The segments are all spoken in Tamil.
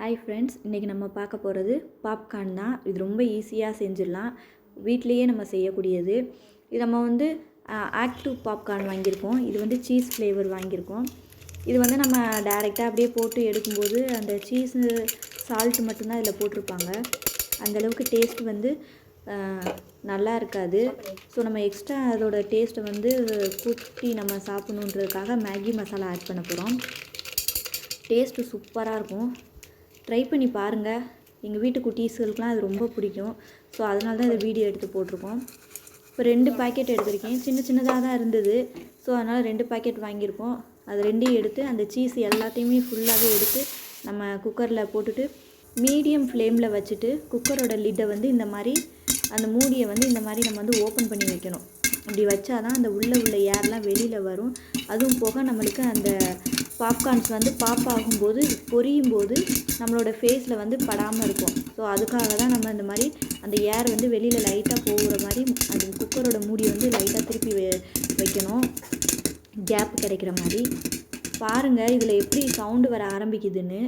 ஹாய் ஃப்ரெண்ட்ஸ் இன்றைக்கி நம்ம பார்க்க போகிறது பாப்கார்ன் தான். இது ரொம்ப ஈஸியாக செஞ்சிடலாம். வீட்லேயே நம்ம செய்யக்கூடியது. இது நம்ம வந்து ஆக்டிவ் பாப்கார்ன் வாங்கியிருக்கோம். இது வந்து சீஸ் ஃப்ளேவர் வாங்கியிருக்கோம். இது வந்து நம்ம டைரெக்டாக அப்படியே போட்டு எடுக்கும்போது அந்த சீஸு சால்ட் மட்டும்தான் இதில் போட்டிருப்பாங்க. அந்தளவுக்கு டேஸ்ட் வந்து நல்லா இருக்காது. ஸோ நம்ம எக்ஸ்ட்ரா அதோட டேஸ்ட்டை வந்து கூட்டி நம்ம சாப்பிட்ணுன்றதுக்காக மேகி மசாலா ஆட் பண்ண போகிறோம் டேஸ்ட்டு சூப்பராக இருக்கும். ட்ரை பண்ணி பாருங்கள் எங்கள் வீட்டு குட்டீஸ்களுக்குலாம் அது ரொம்ப பிடிக்கும். ஸோ அதனால தான் இந்த வீடியோ எடுத்து போட்டிருக்கோம். இப்போ ரெண்டு பாக்கெட் எடுத்திருக்கேன். சின்ன சின்னதாக தான் இருந்தது. ஸோ அதனால் ரெண்டு பாக்கெட் வாங்கியிருக்கோம். அது ரெண்டையும் எடுத்து அந்த சீஸ் எல்லாத்தையுமே ஃபுல்லாகவே எடுத்து நம்ம குக்கரில் போட்டுட்டு மீடியம் ஃப்ளேமில் வச்சுட்டு குக்கரோட லிட்டை வந்து இந்த மாதிரி அந்த மூடியை வந்து இந்த மாதிரி நம்ம வந்து ஓப்பன் பண்ணி வைக்கணும். அப்படி வச்சாதான் அந்த உள்ளே உள்ள ஏர்லாம் வெளியில் வரும். அதுவும் போக நம்மளுக்கு அந்த பாப்கார்ன்ஸ் வந்து பாப் ஆகும்போது பொரியும் போது நம்மளோட ஃபேஸில் வந்து படாமல் இருக்கும். ஸோ அதுக்காக தான் நம்ம இந்த மாதிரி அந்த ஏர் வந்து வெளியில் லைட்டாக போகிற மாதிரி அது குக்கரோட மூடி வந்து லைட்டாக திருப்பி வைக்கணும். கேப் கிடைக்கிற மாதிரி. பாருங்கள் இதில் எப்படி சவுண்டு வர ஆரம்பிக்குதுன்னு.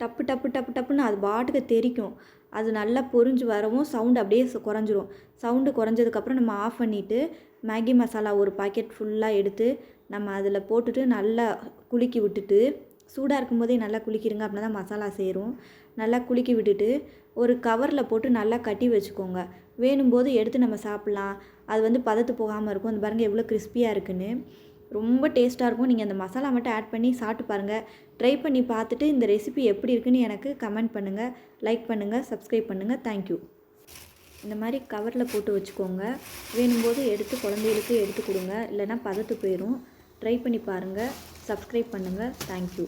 டப்பு டப்பு டப்பு டப்புன்னு அது பாட்டுக்கு தெரிக்கும். அது நல்லா பொரிஞ்சு வரவும் சவுண்டு அப்படியே குறைஞ்சிரும். சவுண்டு குறைஞ்சதுக்கப்புறம் நம்ம ஆஃப் பண்ணிவிட்டு மேகி மசாலா ஒரு பாக்கெட் ஃபுல்லாக எடுத்து நம்ம அதில் போட்டுட்டு நல்லா குலுக்கி விட்டுட்டு சூடாக இருக்கும்போதே நல்லா குலுக்கிடுங்க அப்படின்னா தான் மசாலா சேரும். நல்லா குலுக்கி விட்டுட்டு ஒரு கவரில் போட்டு நல்லா கட்டி வச்சுக்கோங்க. வேணும்போது எடுத்து நம்ம சாப்பிட்லாம். அது வந்து பதத்து போகாமல் இருக்கும். அந்த பாருங்கள் எவ்வளோ கிறிஸ்பியாக இருக்குன்னு. ரொம்ப டேஸ்ட்டாக இருக்கும். நீங்கள் அந்த மசாலா மட்டும் ஆட் பண்ணி சாப்பிட்டு பாருங்கள் ட்ரை பண்ணி பார்த்துட்டு இந்த ரெசிபி எப்படி இருக்குன்னு எனக்கு கமெண்ட் பண்ணுங்கள் லைக் பண்ணுங்கள் சப்ஸ்கிரைப் பண்ணுங்கள் தேங்க்யூ இந்த மாதிரி கவரில் போட்டு வச்சுக்கோங்க. வேணும்போது எடுத்து குழந்தைகளுக்கு எடுத்து கொடுங்க. இல்லைன்னா பதத்து போயிடும் ட்ரை பண்ணி பாருங்கள் சப்ஸ்கிரைப் பண்ணுங்கள் தேங்க்யூ